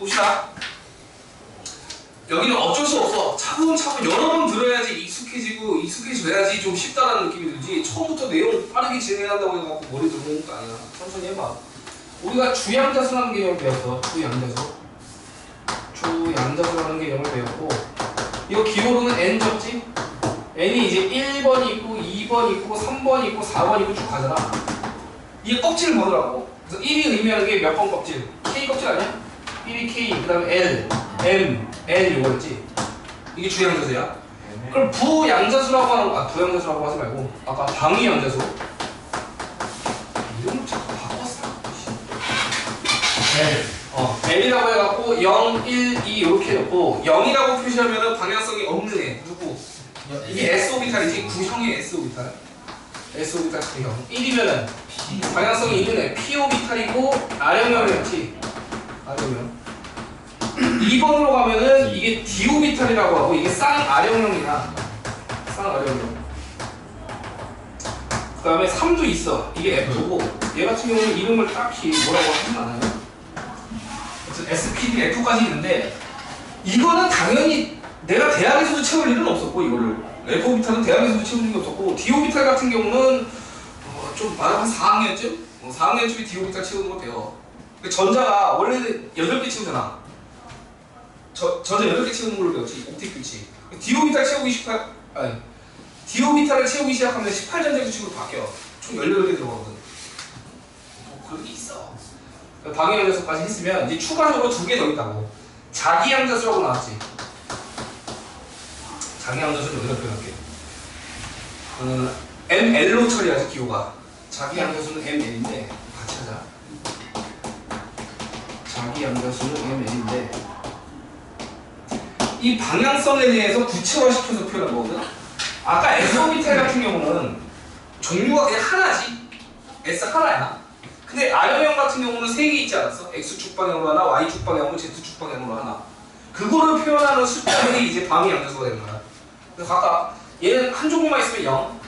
봅시다. 여기는 어쩔 수 없어. 차분차분 여러 번 들어야지 익숙해지고 익숙해져야지 좀 쉽다라는 느낌이 들지. 처음부터 내용 빠르게 진행한다고 해갖고 머리 들어오는 것도 아니야. 천천히 해봐. 우리가 주양자수라는 개념을 배웠어. 주양자수. 주양자수라는 개념을 배웠고 이거 기호로는 n 적지? n이 이제 1번 있고 2번 있고 3번 있고 4번 있고 쭉 가잖아. 이게 껍질을 보더라고. 그래서 1이 의미하는 게 몇 번 껍질? K 껍질 아니야? 1이 K, 그 다음에 L, M, L 이거였지? 이게 주양자수야. 그럼 부양자수라고 하는 거, 아, 부양자수라고 하지 말고, 아까 방위양자수. 이름을 자꾸 바꿨어. L. 어, L이라고 해갖고 0, 1, 2 이렇게 넣고 0이라고 표시하면은 방향성이 없는 애 누구? 이게 S 오비탈이지 구형의 S 오비탈 S 오비탈 구형 1이면은 방향성이 있는 애 P 오비탈이고 R형이었지 R형 2번으로 가면은 이게 D 오비탈이라고 하고 이게 쌍 R형형이야. 쌍 R형형. 그 다음에 3도 있어. 이게 F고. 얘 같은 경우는 이름을 딱히 뭐라고 하진 않아요. SPD F까지 있는데 이거는 당연히 내가 대학에서도 채울 일은 없었고 이거를. F오비탈은 대학에서도 채울 일이 없었고 D오비탈 같은 경우는 어, 좀 말하면 한 4학년쯤? 어, 4학년쯤에 D오비탈 채우는 거 근데 전자가 원래는 8개 채우잖아 저, 전자 8개 채우는 걸로 배웠지 옵틱 규칙 D오비탈 채우기 18 아니 D오비탈을 채우기 시작하면 18전자 규칙으로 바뀌어. 총 18개 들어가거든. 뭐 그런 게 있어. 방해연자수까지 했으면 이제 추가적으로 두 개 더 있다고. 자기 양자수라고 나왔지. 자기 양자수는 여기다 표현할게. 어, ML로 처리하지 기호가. 자기 양자수는 ML인데 같이 하자. 자기 양자수는 ML인데 이 방향성에 대해서 구체화시켜서 표현한 거거든 아까 S오비탈 같은 경우는 종류가 그냥 하나지 S 하나야 근데 R형 같은 경우는 세 개 있지 않았어? X축 방향으로 하나, Y축 방향으로, Z축 방향으로 하나. 그거를 표현하는 숫자들이 이제 방위 양자수가 되는 거야. 그래서 아까 얘는 한 종류만 있으면 0.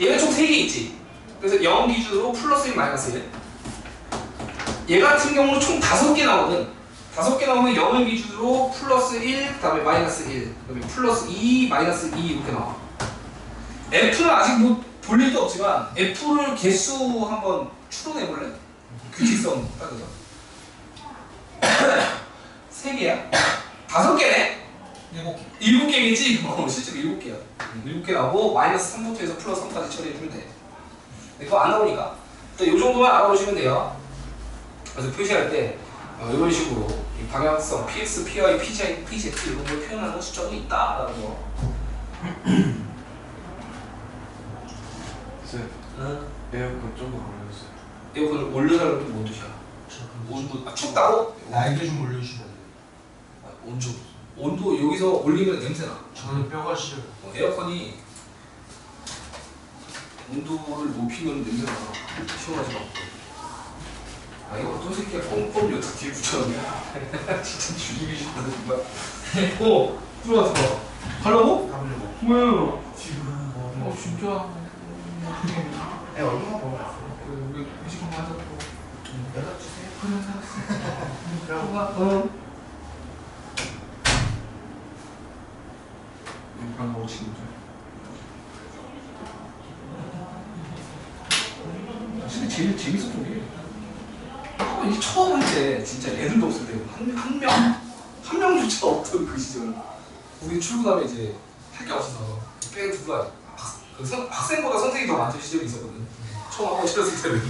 얘는 총 세 개 있지. 그래서 0 기준으로 플러스 1, 마이너스 1. 얘 같은 경우는 총 다섯 개 나오거든. 다섯 개 나오면 0을 기준으로 플러스 1, 그 다음에 마이너스 1, 그 다음에 플러스 2, 마이너스 2 이렇게 나와. F는 아직 뭐 볼 일도 없지만 F를 개수 한번 추론해 볼래? 규칙성 따져서 세 개야? 다섯 개네? 일곱 개. 일곱 개겠지? 어, 실제로 일곱 개야 일곱 개 나오고 마이너스 3부터 해서 플러스 3까지 처리해주면 돼 근데 그거 안 나오니까 일단 이 정도만 알아보시면 돼요 그래서 표시할 때 어, 이런 식으로 이 방향성 PX, PY, PZ, PZ 이런 걸 표현하는 숫자도 있다라는 거 쌤, 응? 에어컨 좀더 걸려주세요. 에어컨을 올려달라는 게뭔 뜻이야? 온도 아, 춥다고? 날개 좀 올려주시면 안 돼요? 아, 온도 온도 여기서 올리면 냄새나 저는 뼈가 싫어요. 어, 에어컨이 온도를 높이면 냄새가 나 시원하지 않고 아 이거 어떤 새끼야 뻥뻥 여자 뒤에 붙여놨네 진짜 죽이기 싫다 정말 어봐 가려고? 가보려고. 왜? 지금 뭐. 어 진짜 애 보고 왔어요? 그, 우리 회식 한번 하자고 연락 주세요. 그래 알았어 그럼. 어 방금 오신 거죠? 사실 제일 재밌었던 게 학원 이제 처음 할 때 진짜 애들도 없을 때한 명, 한 명조차 없던 그 시절. 우리 출근하면 이제 할 게 없어서 꽤 누가 학, 그 선, 학생보다 선생이 더 많던 시절이 있었거든. 처음 학원 시켰을 때는.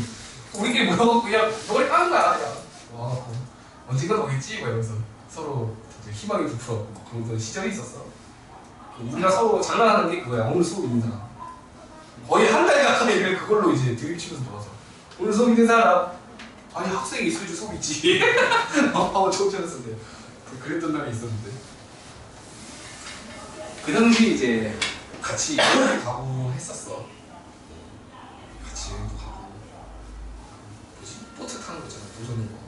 우리끼리 모여갖고 그냥 머리 까는 거야 그냥. 와 언젠가 오겠지? 막 이러면서 서로 희망이 부풀어 그런 시절이 있었어. 우리가 서로 장난하는 게 그거야. 오늘 수업 사람 거의 한 달 가까이 그걸로 이제 드립치면서 놀아서 오늘 수업 있는 사람 아니 학생이 있어야지 수업 있지 하고 처음 찾았었는데 그랬던 날이 있었는데. 그 당시 이제 같이 여행 가고 했었어. 같이 여행도 가고. 뭐지? 보트 타는 거 있잖아 도전인 거.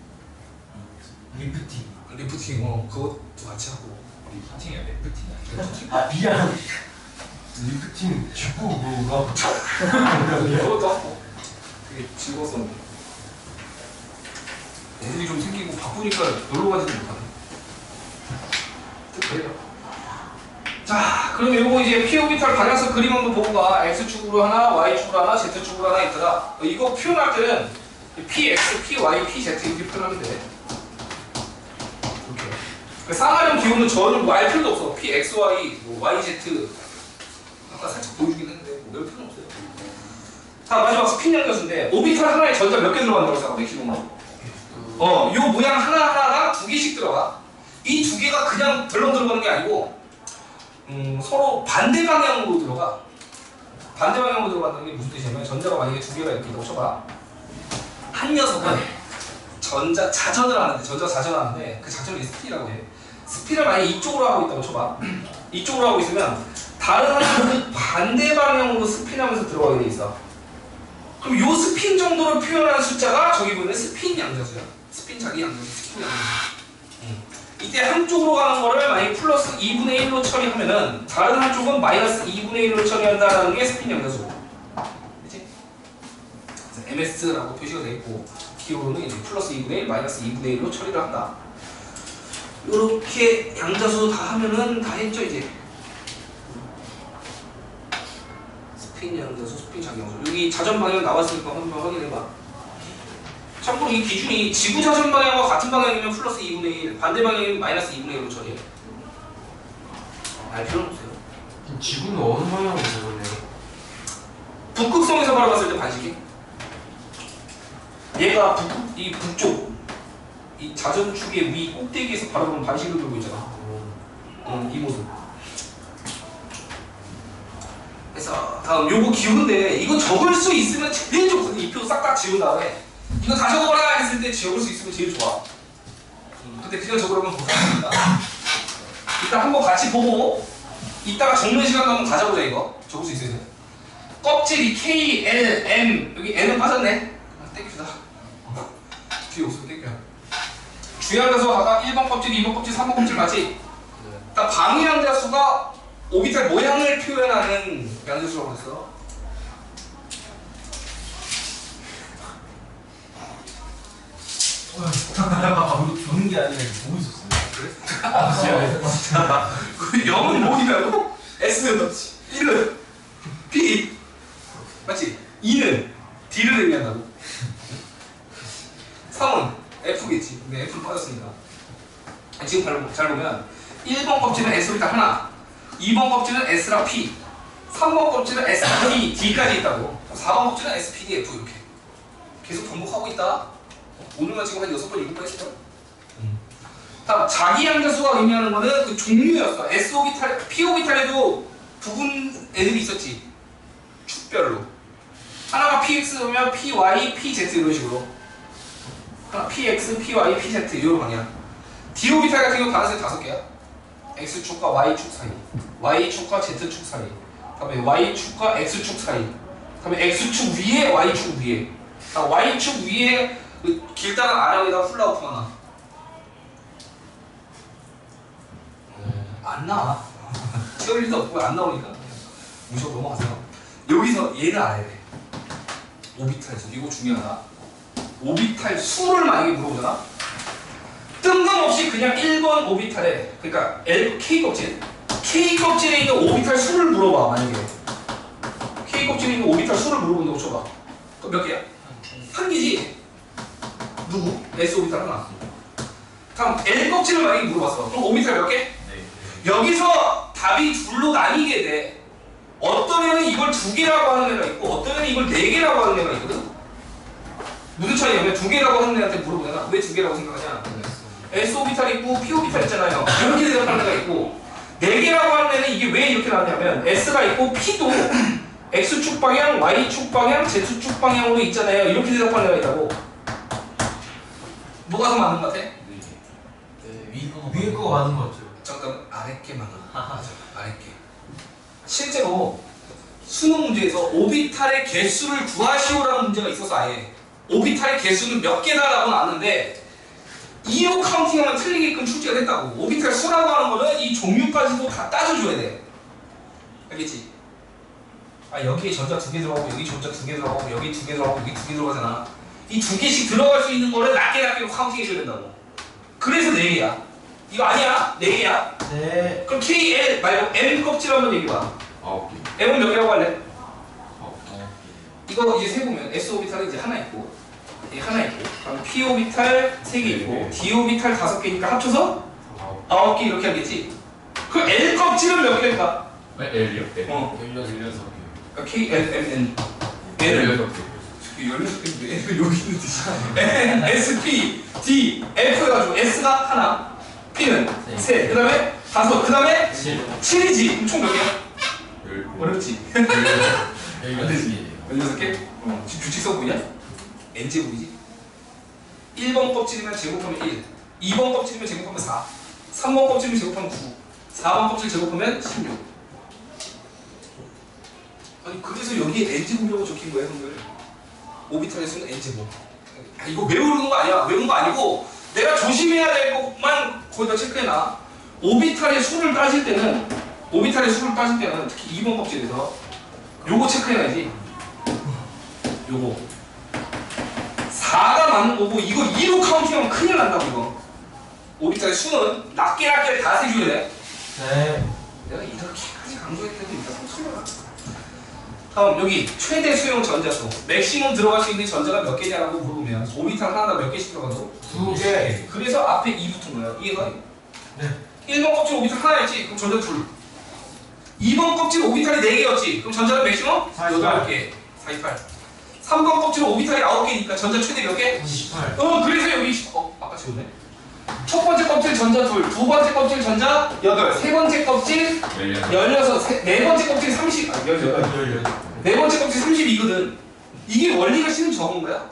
리프팅. 리프팅. 어 그것도 같이 하고. 리프팅이야 리프팅. 아 미안. 리프팅 축구 뭐가 그것도 하고. 되게 즐거웠었는데 애들이 좀 생기고 바쁘니까 놀러 가지도 못하네. 그래요. 자, 그럼 요거 이제 p 오비탈 방향성 그림 한번 보고 가. x축으로 하나, y축으로 하나, z축으로 하나 있더라. 어, 이거 표현할 때는 px, py, pz 이렇게 표현하면 돼. 이렇게. 그 쌍화령 기호는 전혀 뭐알 필요도 없어. pxy, 뭐 yz. 아까 살짝 보여주긴 했는데 뭐 외울 필요는 없어요. 자, 마지막 스핀 연결수인데 오비탈 하나에 전자 몇 개 들어간다고 생각해, 기본으로? 어, 요 모양 하나하나가 두 개씩 들어가. 이 두 개가 그냥 덜렁 들어가는 게 아니고, 음, 서로 반대 방향으로 들어가. 반대 방향으로 들어간다는 게 무슨 뜻이냐면, 전자가 만약에 두 개가 이렇게 있다고 쳐봐. 한 녀석은 전자 자전을 하는데, 전자 자전을 하는데, 그 자전을 스피라고 해. 스피를 만약에 이쪽으로 하고 있다고 쳐봐. 이쪽으로 하고 있으면, 다른 하나는 반대 방향으로 스피하면서 들어가게 돼 있어. 그럼 요 스핀 정도를 표현하는 숫자가 저기 보이는 스핀 양자수야. 스핀 자기 양자수, 스핀 양자수. 음. 이때 한쪽으로 가는 거를 만약에 플러스 2분의 1로 처리하면은 다른 한쪽은 마이너스 2분의 1로 처리한다는 게 스핀 양자수. 그치? MS라고 표시가 되어 있고 기호로는 이제 플러스 2분의 1, 마이너스 2분의 1로 처리를 한다. 이렇게 양자수 다 하면은 다 했죠 이제. 스핀 양자수, 스핀 작용수. 여기 자전 방향 나왔으니까 한번 확인해봐. 참고로 이 기준이 지구 자전 방향과 같은 방향이면 플러스 2분의 1, 반대 방향이면 마이너스 2분의 1로 처리해. 알 필요는 없어요. 지구는 어느 방향으로 되거네요? 북극성에서 바라봤을 때 반시계. 얘가 북, 이 북쪽, 이 자전축의 위 꼭대기에서 바라보면 반시를 들고 있잖아. 어, 이 모습. 그래서 다음 요거 기호인데 이거 적을 수 있으면 제일 좋거든. 이 표 싹 다 지운 다음에 이거 다 적어라 했을 때 적을 수 있으면 제일 좋아. 음, 근데 그냥 적으라면 못합니다. 일단 한번 같이 보고 이따가 적는 시간 나면 다 적어자 이거. 적을 수 있어야 돼. 껍질이 K, L, M 여기 N은 빠졌네. 아, 땡깁시다. 뒤에 없으면. 주의할 녀석 아까 1번 껍질, 2번 껍질, 3번 껍질 맞지? 일단 방위 양자수가 오비탈 모양을 표현하는 양자수라고 했어. 우리 보는 게 아니라 보고 있었어요. 그 0은 뭐이라고? S는 없지. 1은 P. 맞지? 2는 D를 의미한다고. 3은 F겠지. 근데 F는 빠졌습니다. 지금 잘, 잘 보면 1번 껍질은 S오비탈 하나, 2번 껍질은 S랑 P, 3번 껍질은 S랑 P, D까지 있다고. 4번 껍질은 S, P, D, F 이렇게. 계속 반복하고 있다. 오늘만 지금 한 6번, 7번 했을 거야. 다음 자기 양자수가 의미하는 거는 그 종류였어. S 오비탈, P 오비탈에도 부분 애들이 있었지. 축별로. 하나가 PX면 PY, PZ 이런 식으로. 하나 PX, PY, PZ 이런 방향. D 오비탈 같은 경우 단어세 다섯 개야. X축과 Y축 사이, Y축과 Z축 사이, 그다음에 Y축과 X축 사이, 그다음에 X축 위에 Y축 위에, 아, Y축 위에 그 길다란 아령에다 훌라후프 하나. 안 나와. 채울 일도 없고 안 나오니까 무조건 넘어가세요. 여기서 얘를 알아야 돼. 오비탈에서 이거 중요하다. 오비탈 수를 만약에 물어보잖아. 뜬금없이 그냥 1번 오비탈에 그러니까 L K 껍질 K 껍질에 있는 오비탈 수를 물어봐 만약에 K 껍질에 있는 오비탈 수를 물어본다고 쳐봐. 그럼 몇 개야? 한 개지. 누구? S 오비탈 하나. 다음 L 껍질을 만약에 물어봤어. 그럼 오비탈 몇 개? 네. 여기서 답이 둘로 나뉘게 돼. 어떤 애는 이걸 두 개라고 하는 애가 있고 어떤 애는 이걸 네 개라고 하는 애가 있거든. 무슨 차이냐면 두 개라고 하는 애한테 물어보잖아. 왜 두 개라고 생각하냐? S 오비탈 있고 P 오비탈 있잖아요. 이렇게 대답하는 애가 있고 네 개라고 하는 애는 이게 왜 이렇게 나왔냐면 S가 있고 P도 X축 방향, Y축 방향, Z축 방향으로 있잖아요. 이렇게 대답하는 애가 있다고. 뭐가 더 맞는 것 같아? 네, 위, 위에 거가 맞는 것 같아요. 정답은 아랫게 많아. 맞아. 아랫게. 실제로 수능 문제에서 오비탈의 개수를 구하시오라는 문제가 있어서 아예 오비탈의 개수는 몇 개다라고는 아는데 이로 카운팅하면 틀리게끔 출제가 됐다고. 오비탈 수라고 하는 거는 이 종류까지도 다 따져줘야 돼. 알겠지? 아 여기에 전자 두 개 들어가고 여기 전자 두 개 들어가고 여기 두 개 들어가고 여기 두 개 들어가잖아. 이 두 개씩 들어갈 수 있는 거를 낮게 낮게 카운팅 해줘야 된다고. 그래서 네 개야. 이거 아니야? 네 개야. 네. 그럼 KL 말고 M 껍질 한번 얘기해봐. 아홉 개. M은 몇 개라고 할래? 아홉 개. 이거 이제 세보면 S 오비탈은 이제 하나 있고, 이 하나 있고, 그럼 P 오비탈 세 개 있고, D 오비탈 다섯 개니까 합쳐서 아홉. 개 이렇게 하겠지. 그 L 껍질은 몇 개일까? L이요? 어, 열여섯 개. 그러니까 K L M N. N을 16개. 열여섯 개인데 N을 여기 있는 뜻이 N, S, P, D, F 해가지고 S가 하나, P는 네. 세, 그 다음에 다섯, 그 다음에 칠. 7이지. 그럼 총몇 개야? 열. 어렵지. 열여섯 개. 16개? 어, 지금 규칙 써보이냐? N제곱이지? 1번 껍질이면 제곱하면 1 2번 껍질이면 제곱하면 4 3번 껍질이면 제곱하면 9 4번 껍질 제곱하면 16 아니 그래서 여기에 N제곱이라고 적힌 거야 형들 오비탈에서는 N제곱 아, 이거 외우는 거 아니야. 외우는 거 아니고 내가 조심해야 될 것만 거기다 체크해놔. 오비탈의 수를 따질 때는 오비탈의 수를 따질 때는 특히 2번 껍질에서 요거 체크해야지. 요거. 4가 맞는 거고 이거 2로 카운팅하면 큰일 난다고 이거. 오비탈의 수는 낮게 낮게 다 세줘야 돼 네. 내가 이렇게까지 강조했는데 이따 성소리가 다음 여기 최대 수용 전자수 맥시멈 들어갈 수 있는 전자가 몇 개냐라고 물으면 오비탈 하나가 몇 개씩 들어가서 두 개. 그래서 앞에 2 붙은 거야 이해가? 네. 1번 껍질 오비탈 하나였지 그럼 전자 둘 2번 껍질 오비탈이 4개였지 그럼 전자는 맥시멈? 48. 8개 48 3번 껍질 오비탈이 9개니까 전자 최대 몇 개? 28. 어 그래서 여기 시- 어 아까 지웠네 첫 번째 껍질 전자 둘 두 번째 껍질 전자 여덟 세 번째 껍질 열여섯. 세- 네 번째 껍질 삼십 아 열여덟. 열여덟. 네 번째 껍질 32거든. 이게 원리가 싫은 적은 거야.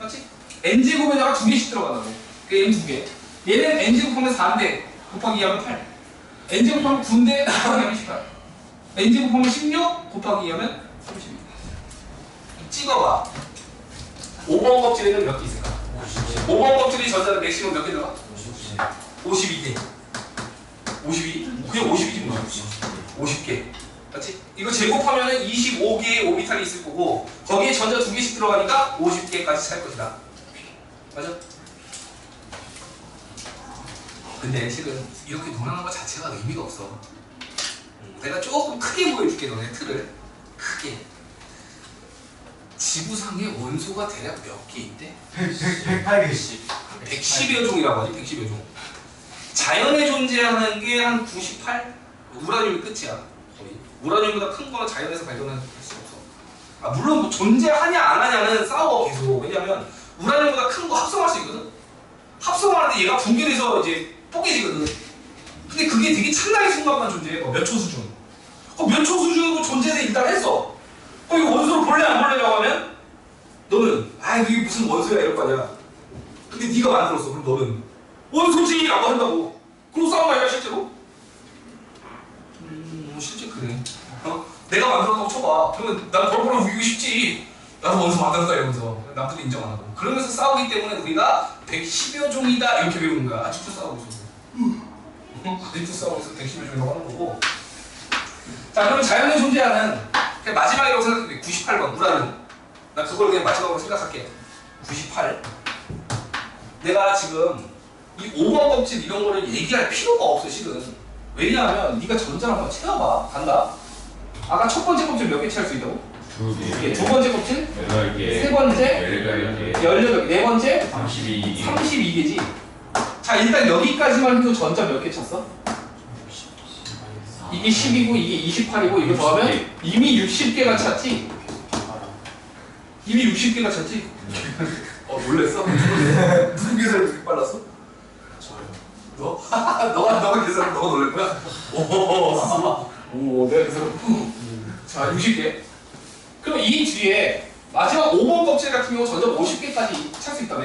맞지? n제곱에다가 두 개씩 들어가다고 그 n 두 개. 얘는 n제곱하면 4인데 곱하기 2하면 8 n제곱하면 9인데 곱하기 2하면 18 n제곱하면 16 곱하기 2하면 32 찍어봐. 5번 껍질에는 몇 개 있을까? 5번 껍질이 전자는 맥시멈 몇 개 들어가? 52개 52? 그냥 52지 뭐 50개 맞지? 이거 제곱하면 은 25개의 오비탈이 있을 거고 거기에 전자 두 개씩 들어가니까 50개까지 찰 것이다 맞아? 근데 실은 이렇게 논하는 것 자체가 의미가 없어 음, 내가 조금 크게 보여줄게 너네 틀을 크게 지구상에 원소가 대략 몇개 있대? 100, 100, 108개씩. 110여 종이라고 하지 110여 종. 자연에 존재하는 게 한 98? 우라늄이 끝이야 거의. 우라늄보다 큰 거는 자연에서 발견할 수 없어. 아 물론 뭐 존재하냐 안 하냐는 싸워 계속. 왜냐면 우라늄보다 큰 거 합성할 수 있거든? 합성하는데 얘가 붕괴돼서 이제 뽀개지거든? 근데 그게 되게 찰나의 순간만 존재해 어, 몇초 수준. 어, 몇초 수준으로 존재는 일단 했어. 어 이거 원소로 볼래 안 아 이게 무슨 원소야 이럴 거 아니야 근데 네가 만들었어. 그럼 너는 원소지 라고 한다고. 그럼 싸움 아니야 실제로? 음, 뭐 실제 그래. 어? 내가 만들었다고 쳐봐. 그러면 난 벌벌 우기고 싶지. 나도 원소 만들었다 이러면서 남들이 인정 안 하고. 그러면서 싸우기 때문에 우리가 110여 종이다 이렇게 배우는 거야. 아직도 싸우고 있어. 어? 아직도 싸우고 있어. 110여 종이라고 하는 거고. 자 그럼 자연에 존재하는 마지막이라고 생각해. 98번 우라는. 나 그걸 그냥 마지막으로 생각할게. 98. 내가 지금 이 5번 껍질 이런 거를 얘기할 필요가 없어 실은 왜냐하면 네가 전자를 한번 채워봐 간다 아까 첫 번째 껍질 몇개 채울 수 있다고? 두두 개. 개. 두 번째 껍질 여덟 개. 세 번째 열여덟 개. 18개 네 번째 32개. 32개지 자 일단 여기까지만 해도 전자 몇개 찼어? 이게 10이고 이게 28이고 이거 더하면 이미 60개가 찼지? 이미 60개가 찼지? 어 놀랬어? 누구 계산이 그렇게 빨랐어? 너? 너가 너가 계산 너가 놀랄 거야? 오, 오 내가 계산. 자 60개. 그럼 이 뒤에 마지막 5번 껍질 같은 경우 전자 50개까지 찰 수 있다며.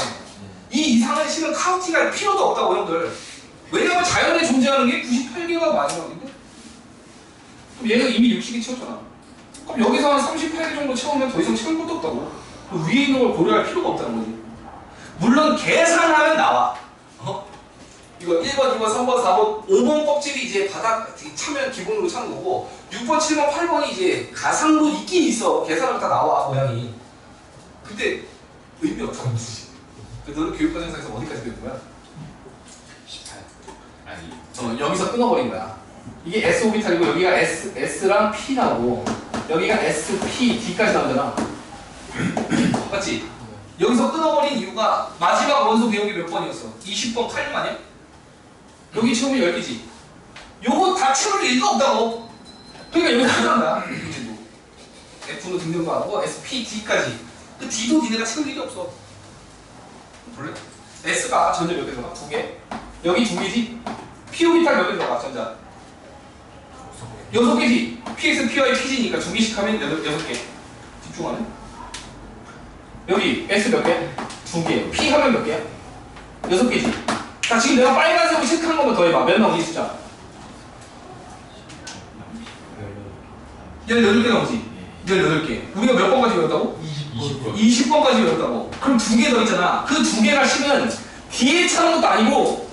이 이상은 실은 카운팅할 필요도 없다고 형들. 왜냐면 자연에 존재하는 게 98개가 마지막인데. 그럼 얘는 이미 60개 채웠잖아. 그럼 여기서 한 38개 정도 채우면 더 이상 채울 것도 없다고. 그 위에 있는 걸 고려할 필요가 없다는 거지. 물론 계산하면 나와. 어? 이거 1번, 2번, 3번, 4번, 5번 껍질이 이제 바닥 차면 기본으로 차는 거고 6번, 7번, 8번이 이제 가상으로 있긴 있어. 계산하면 다 나와 모양이. 근데 의미 없어. 그 너는 교육과정에서 어디까지 배운 거야? 18 아니 어, 여기서 끊어버린 거야. 이게 S 오비탈이고 여기가 S, S랑 P 나오고 여기가 S, P, D까지 나오잖아. 맞지? 여기서 끊어버린 이유가 마지막 원소 배운 게 몇 번이었어? 20번 칼륨 아니야? 여기 채우면 10개지. 요거 다 채울 일도 없다고. 그러니까 여기서 끝난 거야. 문제도. F는 등등도 안 하고 S, P, D까지. 그 D도 니네가 채울 일이 없어. 볼래? S가 전자 몇 개 들어가? 두 개. 여기 두 개지? P 오비탈 몇개 들어가? 전자. 여섯 개지. PX, PY, PG니까 두 개씩 하면 여덟, 여섯 개. 집중하네. 여기 S 몇 개? 두 개. P 하면 몇 개야? 여섯 개지. 자, 지금 내가 빨간색으로 체크한 것만 더해봐. 몇 나오지, 숫자? 18개 나오지? 18개. 우리가 몇 번까지 외웠다고? 20번 20번까지 외웠다고. 그럼 두 개 더 있잖아. 그 두 개가 치면 뒤에 차는 것도 아니고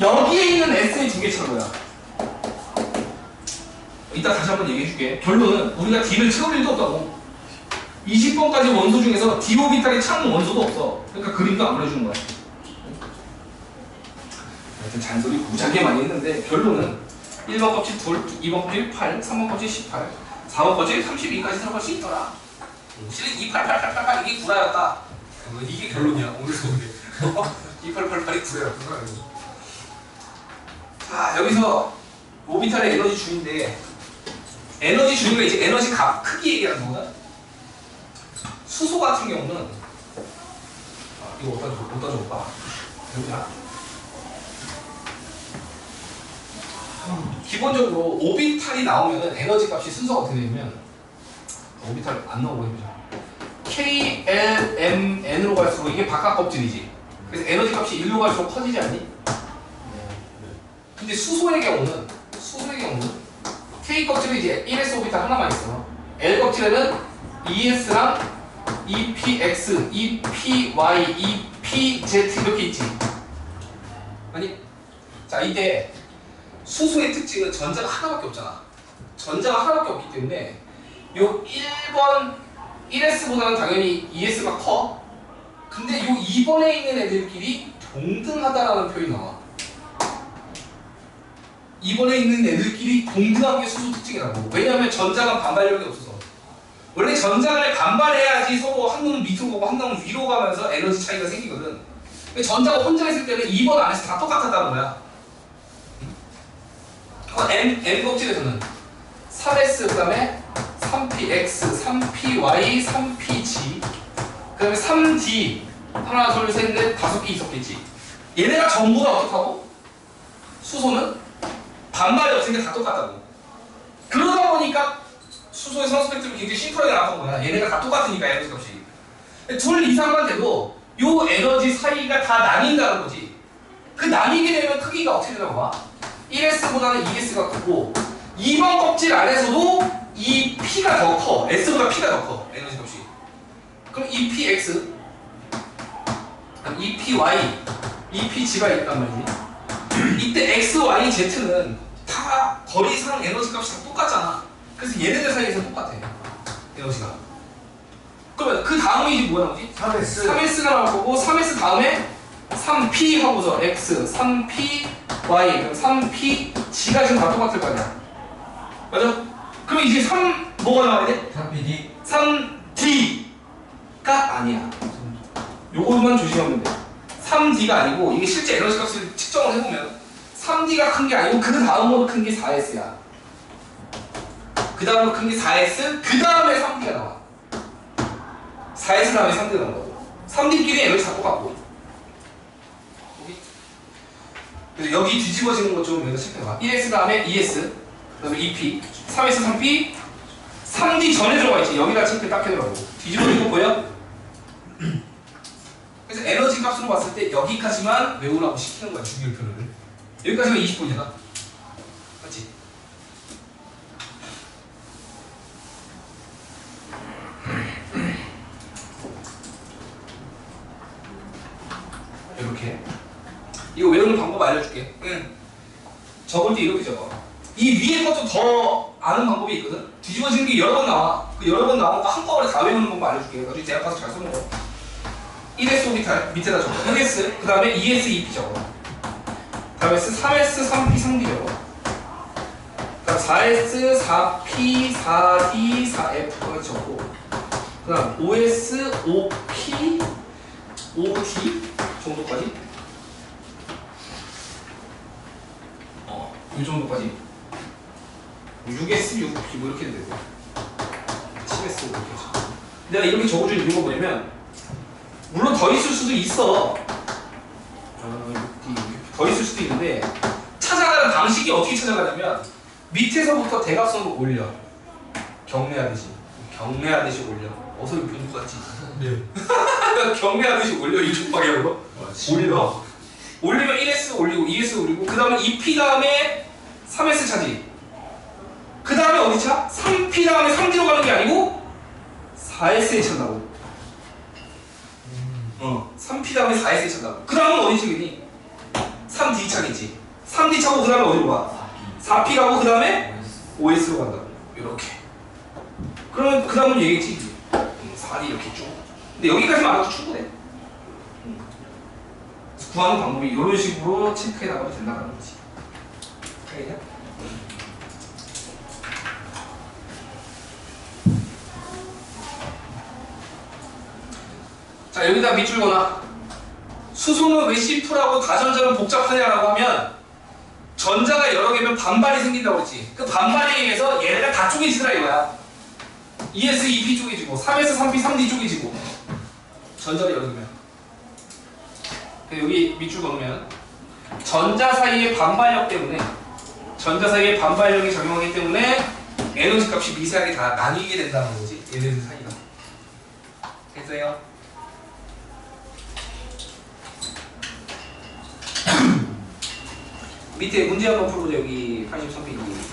여기에 있는 S에 두 개 차는 거야. 이따 다시 한번 얘기해 줄게. 결론은 우리가 D를 채울 일도 없다고. 20번까지 원소 중에서 D 오비탈이 차는 원소도 없어. 그러니까 그림도 안 그려주는 거야. 하여튼 잔소리 무지하게 많이 했는데 결론은 1번 껍질 둘, 2번 껍질 8, 3번 껍질 18, 4번 껍질 32까지 들어갈 수 있더라. 실은 288888 이게 구라였다. 어, 이게 결론이야 오늘 수업에. 2888이 구라였구나. 자 여기서 오비탈의 에너지 주인데 에너지 주인과 이제 에너지 값 크기 얘기하는 거거든. 수소 같은 경우는 아, 이거 어디다 줘? 어디다 줘 봐. 여기다. 기본적으로 오비탈이 나오면 에너지 값이 순서가 어떻게 되냐면 오비탈 안 나오고 해보자. K, L, M, N으로 갈수록 이게 바깥 껍질이지. 그래서 에너지 값이 1로 갈수록 커지지 않니? 근데 수소의 경우는 수소의 경우는 K 껍질은 이제 1s 오비탈 하나만 있어. L 껍질에는 ES랑 EPX, EPY, EPZ 이렇게 있지. 아니, 자 이때 수소의 특징은 전자가 하나밖에 없잖아. 전자가 하나밖에 없기 때문에 요 1번 1S보다는 당연히 ES가 커. 근데 요 2번에 있는 애들끼리 동등하다라는 표현이 나와. 2번에 있는 애들끼리 동등한 게 수소 특징이라고. 왜냐하면 전자가 반발력이 없어서. 원래 전자를 반발해야지 서로 한 놈은 밑으로 가고 한 놈은 위로 가면서 에너지 차이가 생기거든. 전자가 혼자 있을 때는 2번 안에서 다 똑같았다는 거야. 어, M, M 껍질에서는 3S 그 다음에 3PX, 3PY, 3PG 그 다음에 3D 하나 둘 셋 넷 다섯 개 있었겠지 얘네가 전부 다 어떻다고? 수소는 반발이 없으니까 다 똑같다고 그러다 보니까 수소의 선호 스펙트럼이 굉장히 심플하게 나왔던 거야 얘네가 다 똑같으니까 에너지 값이 둘 이상만 돼도 요 에너지 사이가 다 나뉜다는 거지 그 나뉘게 되면 크기가 어떻게 되나 봐 1S보다는 2S가 크고 2번 껍질 안에서도 이 P가 더 커. S보다 P가 더 커. 에너지 값이. 그럼 EPX, 그럼 EPY, EPG가 있단 말이지. 이때 X, Y, Z는 다 거리상 에너지 값이 다 똑같잖아. 그래서 얘네들 사이에서 똑같아. 에너지가. 그러면 그 다음이 이제 뭐가 나오지? 3S 3S가 나올 거고 3S 다음에 3P 하고서 X, 3P, Y, 그럼 3P, G가 지금 다 똑같을 거 아니야. 맞아? 그럼 이제 3 뭐가 나와야 돼? 3PD 3D가 아니야. 요거만 조심하면 돼. 3D가 아니고 이게 실제 에너지 값을 측정을 해보면 3D가 큰 게 아니고 그 다음으로 큰 게 4S야. 그 다음으로 큰 게 4S, 그 다음에 3D가 나와. 4S 다음에 3D가 나온다고. 3D끼리 에너지 다 똑같고. 여기. 뒤집어지는 것좀 체크해봐. 1S 다음에 2S, 그 다음에 2P, 3S, 3P, 3D 전에 들어가 있지. 여기다 체크 딱 해더라고. 뒤집어진 거 보여? 값으로 봤을 때 여기까지만 외우라고 시키는 거야, 주기율표를. 여기까지가 20분이잖아. 맞지? 이렇게. 이거 외우는 방법 알려줄게. 응. 적을 때 이렇게 적어. 이 위에 것도 더 아는 방법이 있거든. 뒤집어지는 게 여러 번 나와. 그 여러 번 나오는 거 한꺼번에 다 외우는 방법 알려줄게. 나중에 대학 가서 잘 쓰는 거. 1s 오비탈 밑에다 적어. 1s 그 다음에 2s 2p 적어. 다음에 3s 3p 3d 적어. 그다음 4s 4p 4d 4f까지 적고. 그 다음 5s 5p 5d 정도까지? 어, 이 정도까지. 6s 6p 뭐 이렇게 되고 7s 이렇게 해서 내가 이렇게 적어준 이유가 뭐냐면 물론 더 있을 수도 있어. 어, 6D, 더 있을 수도 있는데 찾아가는 방식이 어떻게 찾아가냐면 밑에서부터 대각선으로 올려. 경매하듯이. 경매하듯이 올려. 어서 본것 같지? 네. 경매하듯이 올려 이쪽 방향으로. 올려. 올리면 1S 올리고 2S 올리고 그 다음에 2P 다음에 3S 차지. 그 다음에 어디 차? 3P 다음에 3D로 가는 게 아니고 4S에 찬다고 어 3P 다음에 4S에 찬다고 그 다음은 어디 차겠니? 3D 차겠지 3D 차고 그 다음에 어디로 가? 4P 가고 그 다음에 5S로 간다고 이렇게 그러면 그 다음은 얘기했지 4D 이렇게 쭉 근데 여기까지만 알아도 충분해 음. 구하는 방법이 이런 식으로 체크해 나가면 된다는 거지 알겠냐? 자 여기다 밑줄 거나. 수소는 왜 C프라고 가전자는 복잡하냐라고 하면 전자가 여러 개면 반발이 생긴다고 그랬지. 그 반발에 의해서 얘네가 다 쪼개지더라 이거야. ES, EP 쪼개지고 3S, 3P, 3D 쪼개지고. 전자가 여러 개면. 여기 밑줄 그으면 전자 사이의 반발력 때문에 전자 사이의 반발력이 작용하기 때문에 에너지 값이 미세하게 다 나뉘게 된다는 거지 얘네들 사이가. 됐어요? 밑에 문제 한번 풀어보자 여기. 83페이지